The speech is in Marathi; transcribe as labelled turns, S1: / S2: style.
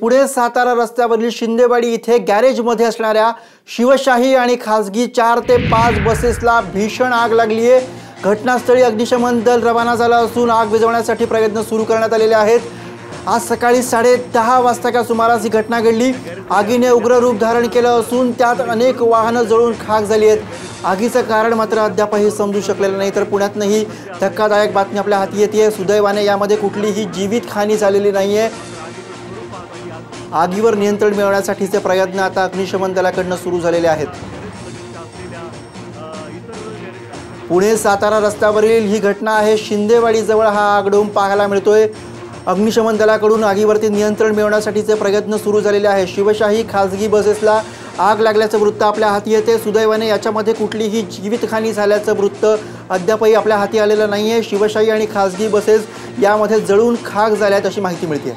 S1: पुणे सातारा रस्त्यावरील शिंदेवाडी इथे गॅरेजमध्ये असणाऱ्या शिवशाही आणि खासगी चार ते पाच बसेसला भीषण आग लागली आहे. घटनास्थळी अग्निशमन दल रवाना झाला असून आग विझवण्यासाठी प्रयत्न सुरू करण्यात आलेले आहेत. आज सकाळी साडे दहा वाजताच्या सुमारास ही घटना घडली. आगीने उग्र रूप धारण केलं असून त्यात अनेक वाहनं जळून खाक झाली आहेत. आगीचं कारण मात्र अद्यापही समजू शकलेलं नाही. तर पुण्यातनंही धक्कादायक बातमी आपल्या हाती येते सुदैवाने यामध्ये कुठलीही जीवितहानी झालेली नाही आहे आगीवर नियंत्रण मिळवण्यासाठीचे प्रयत्न आता अग्निशमन दलाकडनं सुरू झालेले आहेत. पुणे सातारा रस्त्यावरील ही घटना आहे. शिंदेवाडीजवळ हा आगडून पाहायला मिळतोय. अग्निशमन दलाकडून आगीवरती नियंत्रण मिळवण्यासाठीचे प्रयत्न सुरू झालेले आहे शिवशाही खाजगी बसेसला आग लागल्याचं वृत्त आपल्या हाती येते. सुदैवाने याच्यामध्ये कुठलीही जीवितहानी झाल्याचं वृत्त अद्यापही आपल्या हाती आलेलं नाही आहे शिवशाही आणि खाजगी बसेस यामध्ये जळून खाक झाल्यात अशी माहिती मिळते